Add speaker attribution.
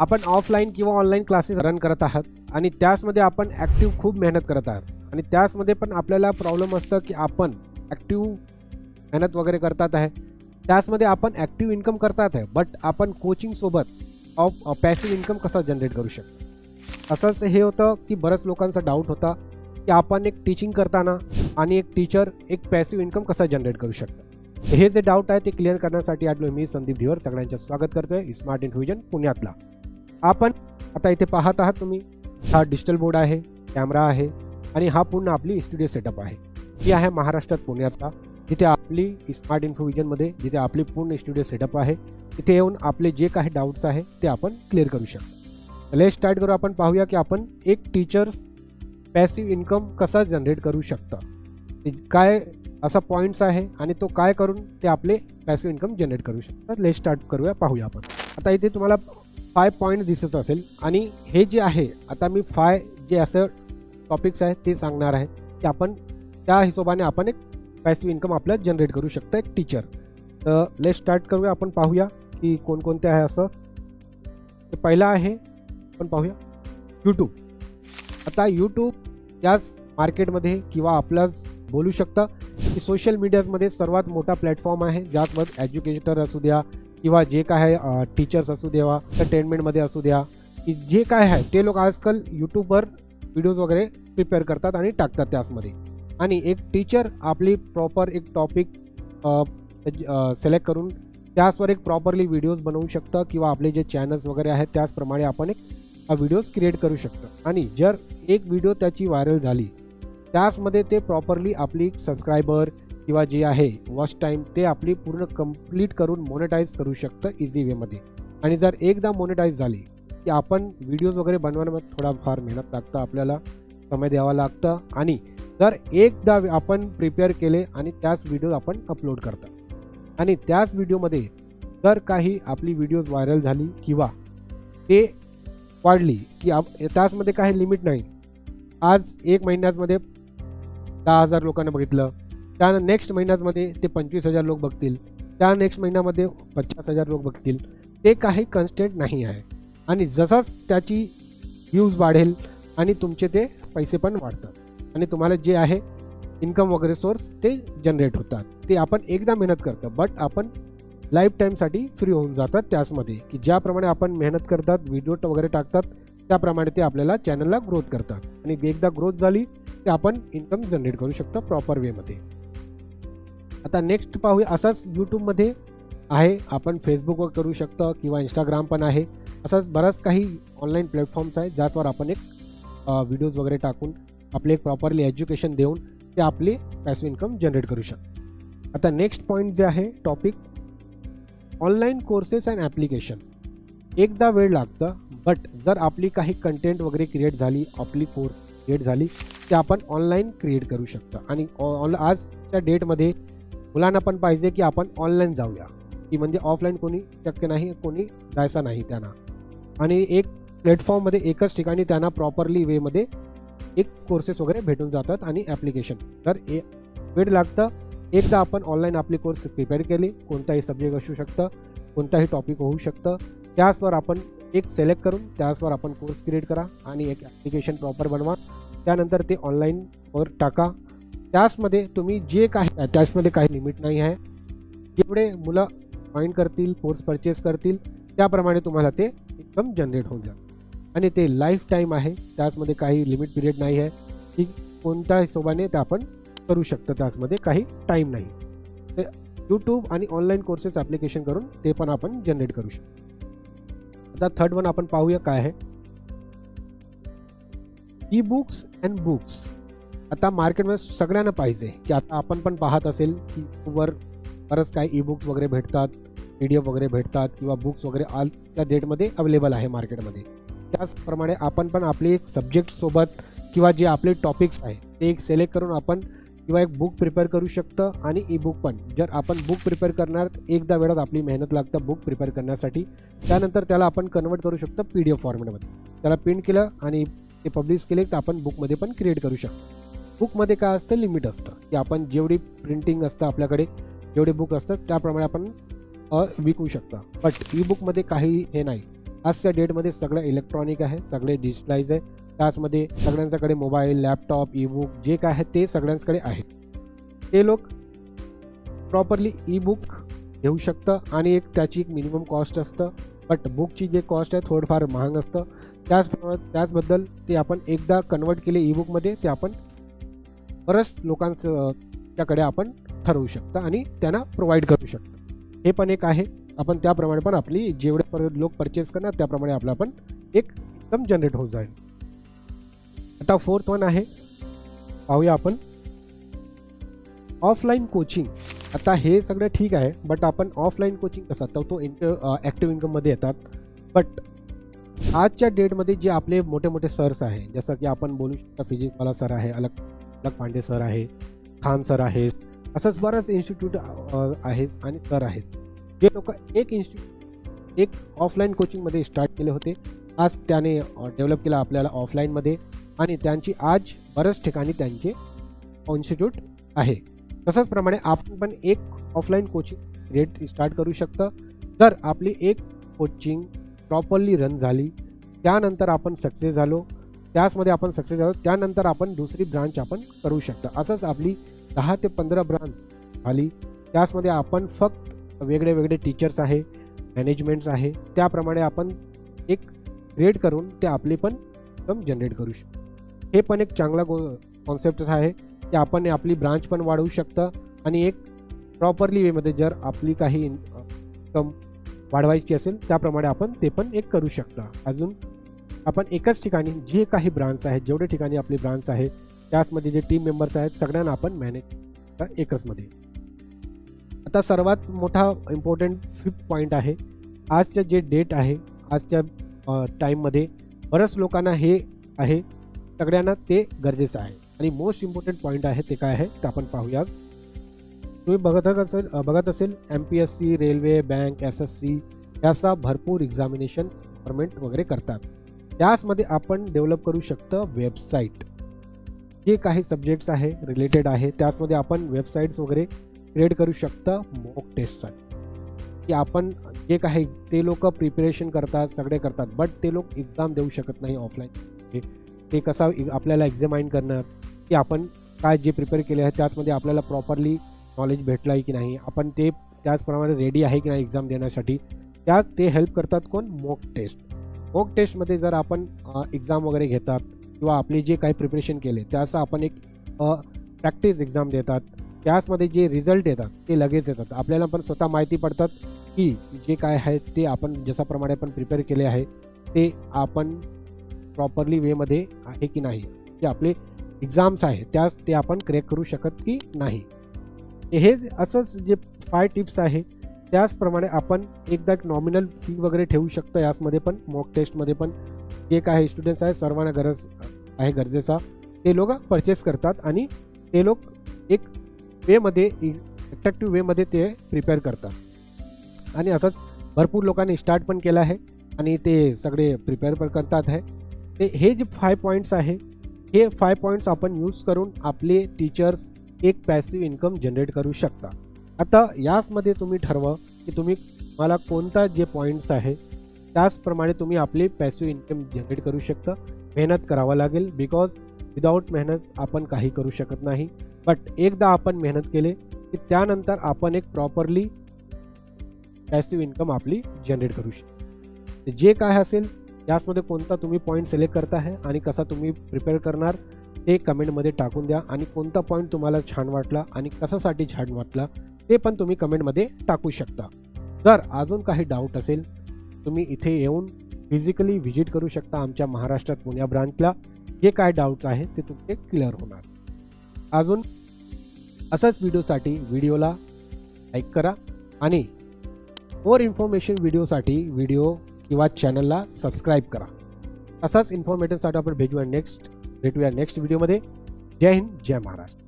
Speaker 1: आपण ऑफलाईन किंवा online classes run करत आहात आणि त्याचमध्ये आपण ॲक्टिव्ह खूप मेहनत करत आहात. आणि त्याचमध्ये पण आपल्याला प्रॉब्लेम असतं की आपण ॲक्टिव्ह मेहनत वगैरे करतात आहे. त्याचमध्ये आपण ॲक्टिव्ह इन्कम करतात आहे बट आपण कोचिंगसोबत ऑफ पॅसिव्ह इन्कम कसा जनरेट करू शकतो? असंच हे होतं की बऱ्याच लोकांचा डाऊट होता की आपण एक टीचिंग करताना आणि एक टीचर एक पॅसिव्ह इन्कम कसा जनरेट करू शकतो? हे जे डाऊट आहे ते क्लिअर करण्यासाठी आलो मी संदीप धिवर सगळ्यांचं स्वागत करतोय. स्मार्ट इन्फ्युजन पुण्यातला. आपण आता इथे पाहत आहात तुम्ही हा डिजिटल बोर्ड आहे कॅमेरा आहे आणि हा पूर्ण आपली स्टुडिओ सेटअप आहे. ही आहे महाराष्ट्रात पुण्यातला जिथे आपली स्मार्ट इन्फोविजनमध्ये जिथे आपली पूर्ण स्टुडिओ सेटअप आहे तिथे येऊन आपले जे काही डाऊट्स आहे ते आपण क्लिअर करू शकतो. लेट स्टार्ट करू आपण पाहूया की आपण एक टीचर्स पॅसिव्ह इन्कम कसा जनरेट करू शकता? काय असा पॉईंट्स आहे आणि तो काय करून ते आपले पॅसिव्ह इन्कम जनरेट करू शकतात लेट स्टार्ट करूया पाहूया आपण. आता इथे तुम्हाला फाय पॉईंट दिसत असेल. आणि हे जे आहे आता मी फाय जे असं टॉपिक्स आहे ते सांगणार आहे. की आपण त्या हिशोबाने आपण एक पॅसिव्ह इन्कम आपल्याला जनरेट करू शकतो एक टीचर तर लेट स्टार्ट करूया आपण पाहूया की कोणकोणते आहे असं. ते पहिला आहे आपण पाहूया. यूट्यूब आता यूट्यूब याच मार्केटमध्ये किंवा आपल्याच बोलू शकतं की सोशल मीडियामध्ये सर्वात मोठा प्लॅटफॉर्म आहे ज्यामध्ये एज्युकेटर असू द्या किंवा जे काय आहे टीचर्स असू देवा एंटरटेनमेंटमध्ये असू द्या की जे काय आहे ते लोक आजकाल यूट्यूबवर व्हिडिओज वगैरे प्रिपेअर करतात आणि टाकतात त्याचमध्ये. आणि एक टीचर आपली प्रॉपर एक टॉपिक सिलेक्ट करून त्याचवर एक प्रॉपरली व्हिडिओज बनवू शकतं किंवा आपले जे चॅनल्स वगैरे आहेत त्याचप्रमाणे आपण एक व्हिडिओज क्रिएट करू शकतो. आणि जर एक व्हिडिओ त्याची व्हायरल झाली त्याचमध्ये ते प्रॉपरली आपली सबस्क्रायबर किंवा जे आहे वॉच टाईम ते आपली पूर्ण कंप्लीट करून मोनेटाईज करू शकतं इझी वेमध्ये आणि जर एकदा मोनेटाईज झाली की आपण व्हिडिओज वगैरे बनवण्यामध्ये थोडाफार मेहनत लागतं आपल्याला समय द्यावा लागतं आणि जर एकदा आपण प्रिपेअर केले आणि त्याच व्हिडिओ आपण अपलोड करतो. आणि त्याच व्हिडिओमध्ये जर काही आपली व्हिडिओज व्हायरल झाली किंवा ते वाढली की आप त्याचमध्ये काही लिमिट नाही. आज एक महिन्यामध्ये दहा हजार लोकांना बघितलं त्या नेक्स्ट महिन्यामध्ये ते पंचवीस हजार लोक बघतील. त्या नेक्स्ट महिन्यामध्ये पन्नास हजार लोक बघतील. ते काही कन्स्टंट नाही आहे. आणि जसाच त्याची व्ह्यूज वाढेल आणि तुमचे ते पैसे पण वाढतात. आणि तुम्हाला जे आहे इन्कम वगैरे सोर्स ते जनरेट होतात. ते आपण एकदा मेहनत करतो बट आपण लाईफ टाईमसाठी फ्री होऊन जातात त्याचमध्ये. की ज्याप्रमाणे आपण मेहनत करतात व्हिडिओ वगैरे टाकतात त्याप्रमाणे ते आपल्याला चॅनलला ग्रोथ करतात. आणि एकदा ग्रोथ झाली ते आपण इन्कम जनरेट करू शकतो प्रॉपर वेमध्ये आता नेक्स्ट पाहूया. असाच यूट्यूबमध्ये आहे. आपण फेसबुकवर करू शकतो किंवा इंस्टाग्राम पण आहे. असाच बराच काही ऑनलाईन प्लॅटफॉर्म्स आहेत ज्याच्यावर आपण एक व्हिडिओज वगैरे टाकून आपले एक प्रॉपरली एज्युकेशन देऊन ते आपले पॅसिव्ह इन्कम जनरेट करू शकतो. आता नेक्स्ट पॉईंट जे आहे topic online courses and application एकदा वेळ लागतं बट जर आपली काही कंटेंट वगैरे क्रिएट झाली आपली कोर्स क्रिएट झाली ते आपण ऑनलाईन क्रिएट करू शकतो. आणि ऑन आजच्या डेटमध्ये मुलांना पण पाहिजे की आपण ऑनलाईन जाऊया. की म्हणजे ऑफलाईन कोणी शक्य नाही कोणी जायचं नाही त्यांना. आणि एक प्लॅटफॉर्ममध्ये एकच ठिकाणी त्यांना प्रॉपरली वेमध्ये एक कोर्सेस वगैरे भेटून जातात आणि ॲप्लिकेशन तर ए वेळ लागतं. एकदा आपण ऑनलाईन आपले कोर्स प्रिपेअर केले कोणताही सब्जेक्ट असू शकतं कोणताही टॉपिक होऊ शकतं त्याचवर आपण एक सिलेक्ट करून त्याचवर आपण कोर्स क्रिएट करा आणि एक ॲप्लिकेशन प्रॉपर बनवा. त्यानंतर ते ऑनलाईनवर टाका. त्याचमध्ये तुम्ही जे काही त्याचमध्ये काही लिमिट नाही आहे. जेवढे मुलं जॉईन करतील कोर्स परचेस करतील त्याप्रमाणे तुम्हाला ते इन्कम जनरेट होऊन जाईल आणि ते लाईफ टाईम आहे त्याचमध्ये काही लिमिट पिरियड नाही आहे. की कोणत्या हिशोबाने ते आपण करू शकतो त्याचमध्ये काही टाईम नाही. ते यूट्यूब आणि ऑनलाईन कोर्सेस ॲप्लिकेशन करून ते पण आपण जनरेट करू शकतो. आता थर्ड वन आपण पाहूया काय आहे. ई बुक्स अँड बुक्स आता मार्केटमध्ये सगळ्यांना पाहिजे की आता आपण पण पाहत असेल की वर बरंच काही ई बुक्स वगैरे भेटतात पी डी एफ वगैरे भेटतात किंवा बुक्स वगैरे आजच्या डेटमध्ये अवेलेबल आहे मार्केटमध्ये. त्याचप्रमाणे आपण पण आपले एक सब्जेक्टसोबत किंवा जे आपले टॉपिक्स आहे ते एक सिलेक्ट करून आपण किंवा एक बुक प्रिपेअर करू शकतं आणि ई बुक पण. जर आपण बुक प्रिपेअर करणार एकदा वेळात आपली मेहनत लागतं बुक प्रिपेअर करण्यासाठी त्यानंतर त्याला आपण कन्वर्ट करू शकतो पी डी एफ फॉर्मॅटमध्ये त्याला प्रिंट केलं आणि ते पब्लिश केले तर आपण बुकमध्ये पण क्रिएट करू शकतो. बुकमध्ये काय असतं? लिमिट असतं. की आपण जेवढी प्रिंटिंग असतं आपल्याकडे जेवढे बुक असतात त्याप्रमाणे आपण विकू शकता. बट ई बुकमध्ये काही हे नाही. आजच्या डेटमध्ये सगळं इलेक्ट्रॉनिक आहे सगळे डिजिटलाइज आहे. त्याचमध्ये सगळ्यांच्याकडे मोबाईल लॅपटॉप ई बुक जे काय आहे ते सगळ्यांकडे आहे. ते लोक प्रॉपरली ई बुक घेऊ शकतं आणि एक त्याची एक मिनिमम कॉस्ट असतं. बट बुकची जे कॉस्ट आहे थोडंफार महाग असतं. त्याच त्याचबद्दल ते आपण एकदा कन्वर्ट केले ई बुकमध्ये ते आपण बरंच लोकांचं त्याकडे आपण ठरवू शकता आणि त्यांना प्रोव्हाइड करू शकता. हे पण एक आहे. आपण त्याप्रमाणे पण आपली जेवढे पर लोक परचेस करणार त्याप्रमाणे आपला पण एक इन्कम जनरेट होऊन जाईल. आता फोर्थ वन आहे. पाहूया आपण. ऑफलाईन कोचिंग आता हे सगळं ठीक आहे बट आपण ऑफलाईन कोचिंग कसं? तर तो इंट ॲक्टिव्ह इन्कममध्ये येतात. बट आजच्या डेटमध्ये जे आपले मोठे मोठे सर्स आहे जसं की आपण बोलू शकता फिजिक्सवाला सर आहे अलग अलग पांडे सर आहे खान सर आहे असंच बरंच इन्स्टिट्यूट आहेच आणि सर आहेत. जे लोक एक इन्स्टिट्यूट एक ऑफलाईन कोचिंगमध्ये स्टार्ट केले होते. आज त्याने डेव्हलप केलं आपल्याला ऑफलाईनमध्ये आणि त्यांची आज बऱ्याच ठिकाणी त्यांचे इन्स्टिट्यूट आहे. तसंच प्रमाणे आपण पण एक ऑफलाईन कोचिंग रेट स्टार्ट करू शकतं. जर आपली एक कोचिंग प्रॉपरली रन झाली त्यानंतर आपण सक्सेस झालो त्याचमध्ये आपण सक्सेस झालो त्यानंतर आपण दुसरी ब्रांच आपण करू शकतो. असंच आपली दहा ते पंधरा ब्रांच आली. त्याचमध्ये आपण फक्त वेगळे वेगळे टीचर्स आहे मॅनेजमेंट्स आहे. त्याप्रमाणे आपण एक क्रिएट करून ते आपली पण इन्कम जनरेट करू शकतो. हे पण एक चांगला गो कॉन्सेप्ट आहे की आपण आपली ब्रांच पण वाढवू शकतं आणि एक प्रॉपरली वेमध्ये जर आपली काही इन्कम वाढवायची असेल त्याप्रमाणे आपण ते पण एक करू शकता. अजून आपण एकाच ठिकाणी जे काही ब्रांच आहेत जेवढे ठिकाणी आपली ब्रांच आहे त्याचमध्ये जे टीम मेंबर्स आहेत सगळ्यांना आपण मॅनेज एकचमध्ये आता सर्वात मोठा इम्पॉर्टंट फिफ्थ पॉईंट आहे आजचं जे डेट आहे आजच्या टाईममध्ये बऱ्याच लोकांना हे आहे सगळ्यांना ते गरजेचं आहे. आणि मोस्ट इम्पॉर्टंट पॉईंट आहे ते काय आहे ते आपण पाहूया. तुम्ही बघत असेल बघत असेल M P S C railway bank S S C याचा भरपूर एक्झामिनेशन गव्हर्मेंट वगैरे करतात. त्याचमध्ये आपण डेव्हलप करू शकतं वेबसाईट जे काही सब्जेक्ट्स आहे रिलेटेड आहे त्याचमध्ये आपण वेबसाईट्स वगैरे क्रिएट करू शकतं मॉक टेस्टसाठी की आपण जे काही ते लोक प्रिपरेशन करतात सगळे करतात बट ते लोक एक्झाम देऊ शकत नाही ऑफलाईन म्हणजे ते कसा आपल्याला एक्झामाइन करणार की आपण काय जे प्रिपेअर केले आहे त्याचमध्ये आपल्याला प्रॉपरली नॉलेज भेटलं आहे की नाही आपण ते त्याचप्रमाणे रेडी आहे की नाही एक्झाम देण्यासाठी त्यात ते हेल्प करतात कोण मॉक टेस्ट मॉक टेस्टमध्ये जर आपण एक्झाम वगैरे घेतात किंवा आपले जे काही प्रिपरेशन केले त्याचं आपण एक प्रॅक्टिस एक्झाम देतात. त्याचमध्ये जे रिझल्ट येतात ते लगेच येतात. आपल्याला पण स्वतः माहिती पडतात की जे काय आहे ते आपण जशाप्रमाणे आपण प्रिपेअर केले आहे ते आपण प्रॉपरली वेमध्ये आहे की नाही. जे आपले एक्झाम्स आहे त्याच ते आपण क्रॅक करू शकत की नाही. हे असंच जे फाय टिप्स आहे त्याचप्रमाणे आपण एकदा एक नॉमिनल फी वगैरे ठेवू शकतो याचमध्ये पण मॉक टेस्टमध्ये पण. जे काय स्टुडंट्स आहेत सर्वांना गरज आहे गरजेचा. ते लोक परचेस करतात आणि ते लोक एक वेमध्ये अट्रॅक्टिव्ह वेमध्ये ते प्रिपेअर करतात. आणि असंच भरपूर लोकांनी स्टार्ट पण केलं आहे आणि ते सगळे प्रिपेअर पण करतात आहे. ते हे जे फाय पॉईंट्स आहे हे फाय पॉईंट्स आपण यूज करून आपले टीचर्स एक पॅसिव्ह इन्कम जनरेट करू शकता आता याचमध्ये तुम्ही ठरवा की तुम्ही मला कोणता जे पॉईंट्स आहे त्याचप्रमाणे तुम्ही आपली पॅसिव्ह इन्कम जनरेट करू शकता. मेहनत करावं लागेल बिकॉज विदाऊट मेहनत आपण काही करू शकत नाही. बट एकदा आपण मेहनत केले की त्यानंतर आपण एक प्रॉपरली पॅसिव्ह इन्कम आपली जनरेट करू शकतो. जे काय असेल याचमध्ये कोणता तुम्ही पॉईंट सिलेक्ट करता आहे आणि कसा तुम्ही प्रिपेअर करणार ते कमेंटमध्ये टाकून द्या. आणि कोणता पॉईंट तुम्हाला छान वाटला आणि कशासाठी छान वाटला ते पण तुम्ही कमेंटमध्ये टाकू शकता. जर अजून काही डाऊट असेल तुम्ही इथे येऊन फिजिकली व्हिजिट करू शकता आमच्या महाराष्ट्रात पुण्या ब्रांचला जे काय डाऊट्स आहेत ते तुमचे क्लिअर होणार. अजून असाच व्हिडिओसाठी व्हिडिओला लाईक करा आणि मोर इन्फॉर्मेशन व्हिडिओसाठी व्हिडिओ किंवा चॅनलला सबस्क्राईब करा. असाच इन्फॉर्मेटिव्हसाठी आपण भेटूया नेक्स्ट भेटूया नेक्स्ट व्हिडिओमध्ये जय हिंद जय महाराष्ट्र.